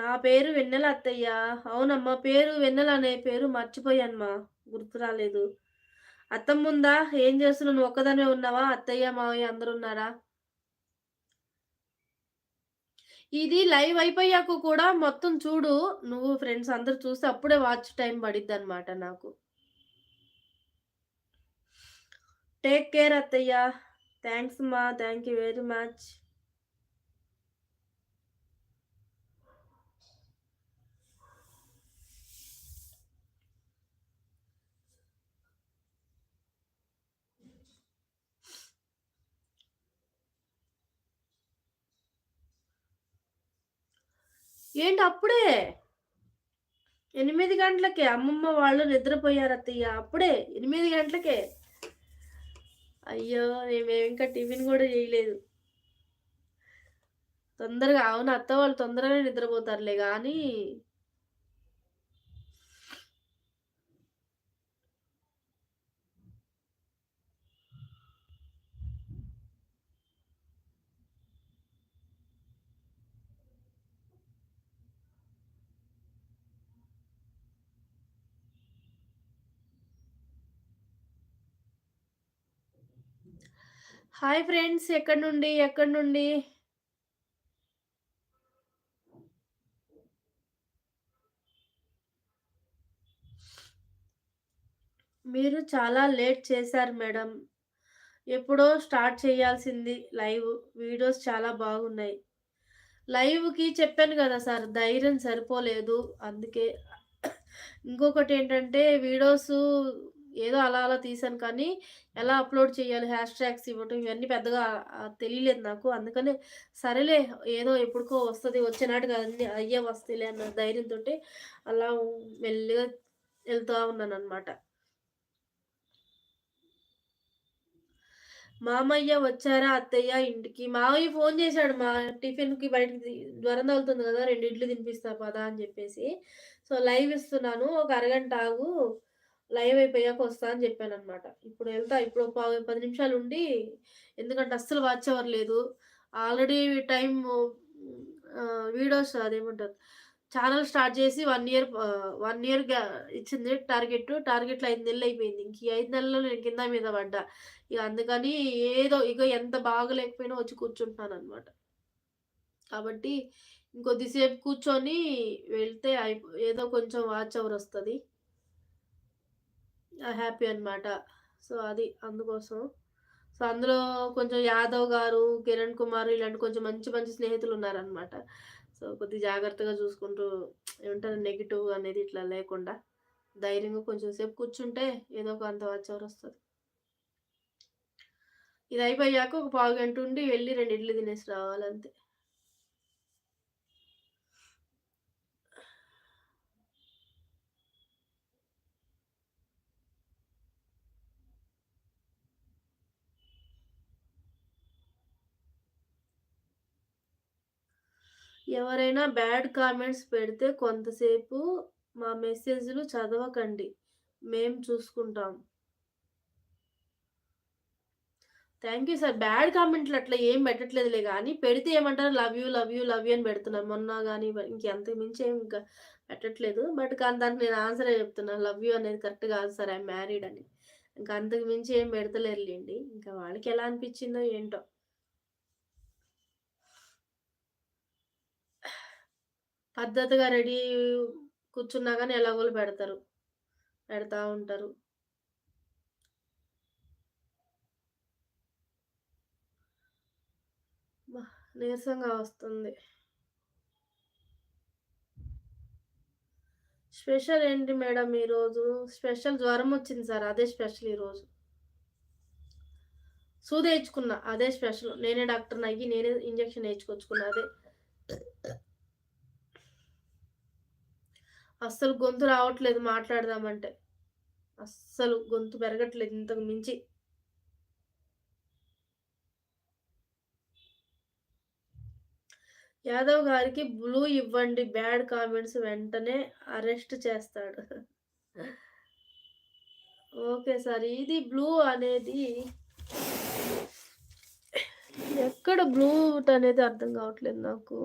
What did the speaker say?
నా పేరు వెన్నెల అత్తయ్య. అవునమ్మా పేరు వెన్నెల అనే పేరు మర్చిపోయానమ్మా గుర్తు రాలేదు. అత్తమ్ముందా? ఏం చేస్తున్నావు? నువ్వు ఒక్కదానే ఉన్నావా? అత్తయ్య, మావయ్య అందరు ఉన్నారా ఇది లైవ్ అయిపోయాక కూడా మొత్తం చూడు. నువ్వు ఫ్రెండ్స్ అందరు చూస్తే అప్పుడే వాచ్ టైం పడిద్ది అనమాట నాకు. టేక్ కేర్ అత్తయ్య. థ్యాంక్స్ మా. Thank you very much. ఏంటి అప్పుడే? ఎనిమిది గంటలకే అమ్మమ్మ వాళ్ళు నిద్రపోయారు అత్తయ్య. అప్పుడే ఎనిమిది గంటలకే. అయ్యో! మేమింకా టిఫిన్ కూడా చేయలేదు తొందరగా అవును అత్త వాళ్ళు తొందరగానే నిద్రపోతారులే కానీ హాయ్ ఫ్రెండ్స్. ఎక్కడి నుండి? ఎక్కడి నుండి? మీరు చాలా లేట్ చేశారు మేడం. ఎప్పుడో స్టార్ట్ చేయాల్సింది లైవ్. వీడియోస్ చాలా బాగున్నాయి. లైవ్‌కి చెప్పాను కదా సార్ ధైర్యం సరిపోలేదు. అందుకే. ఇంకొకటి ఏంటంటే వీడియోస్ ఏదో అలా అలా తీసాను కానీ, ఎలా అప్‌లోడ్ చేయాలి, హ్యాష్ ట్యాగ్స్ ఇవ్వటం ఇవన్నీ పెద్దగా తెలియలేదు నాకు. అందుకనే సరేలే ఏదో ఎప్పటికో వస్తుంది వచ్చేనాటికి అన్ని అయ్యే వస్తాయిలే అన్న ధైర్యంతో అలా మెల్లిగా వెళ్తూ ఉన్నాను అనమాట మామయ్య వచ్చారా అత్తయ్య ఇంటికి? మావయ్య ఫోన్ చేశాడు మా టిఫిన్‌కి బయటికి జ్వరం తగులుతుంది కదా రెండు ఇడ్లు తినిపిస్తా పదా అని చెప్పేసి సో, లైవ్ ఇస్తున్నాను. ఒక అరగంట ఆగు. లైవ్ అయిపోయాక వస్తా అని జెప్పాననమాట. ఇప్పుడు వెళ్తా ఇప్పుడు పది పది నిమిషాలు ఉండి ఎందుకంటే అస్సలు వాచ్ అవర్ లేదు. ఆల్రెడీ టైం వీడియోస్ అదేమంటారు ఛానల్ స్టార్ట్ చేసి వన్ ఇయర్ వన్ ఇయర్ ఇచ్చింది టార్గెట్. టార్గెట్‌లో ఐదు నెలలు అయిపోయింది ఇంక ఐదు నెలల్లో నేను కింద మీద పడ్డా. ఇక అందుకని ఏదో ఇక ఎంత బాగలేకపోయినా వచ్చి కూర్చుంటున్నాననమాట. కాబట్టి ఇంకొద్దిసేపు కూర్చొని వెళ్తే అయిపో ఏదో కొంచెం వాచ్ అవర్ వస్తుంది హ్యాపీ అనమాట. సో, అది అందుకోసం. సో, అందులో కొంచెం యాదవ్ గారు, కిరణ్ కుమార్ ఇలాంటి కొంచెం మంచి మంచి స్నేహితులు ఉన్నారనమాట సో, కొద్ది జాగ్రత్తగా చూసుకుంటూ ఏమంటారు నెగిటివ్ అనేది ఇట్లా లేకుండా ధైర్యంగా కొంచెం సేపు కూర్చుంటే ఏదో ఒక అంత వచ్చేవారు వస్తుంది ఇది అయిపోయాక ఒక పావుగంట ఉండి వెళ్ళి రెండు ఇడ్లీ తినేసి రావాలంతే. ఎవరైనా బ్యాడ్ కామెంట్స్ పెడితే కొంతసేపు మా మెసేజ్‌లు చదవకండి. మేం చూసుకుంటాం. Thank you sir. బ్యాడ్ కామెంట్‌లు అట్లా ఏం పెట్టట్లేదులే కానీ పెడితే ఏమంటారు love you, love you, love you అని పెడుతున్నాను మొన్న కానీ ఇంకెంత అంతకు మించి ఏం ఇంకా పెట్టట్లేదు. బట్ కానీ దానికి నేను ఆన్సరే చెప్తున్నాను లవ్ యూ అనేది కరెక్ట్ కాదు సార్. ఐ మ్యారీడ్ అని. ఇంకా అంతకు మించి ఏం పెడతలేరులేండి ఇంకా వాళ్ళకి ఎలా అనిపించిందో ఏంటో. పద్ధతిగా రెడీ కూర్చున్నా కానీ ఎలాగోలు పెడతారు. పెడతా ఉంటారు. నీరసంగా వస్తుంది. స్పెషల్ ఏంటి మేడం ఈరోజు? స్పెషల్ జ్వరం వచ్చింది సార్. అదే స్పెషల్ ఈరోజు. సూదేయించుకున్నా. అదే స్పెషల్. నేనే డాక్టర్‌నయ్యి నేనే ఇంజక్షన్ వేయించుకొచ్చుకున్నా అదే. అస్సలు గొంతు రావట్లేదు మాట్లాడదామంటే. అస్సలు గొంతు పెరగట్లేదు ఇంతకు మించి. యాదవ్ గారికి బ్లూ ఇవ్వండి. బ్యాడ్ కామెంట్స్ వెంటనే అరెస్ట్ చేస్తాడు. Okay sir. ఇది బ్లూ అనేది ఎక్కడ బ్లూట్ అనేది అర్థం కావట్లేదు నాకు.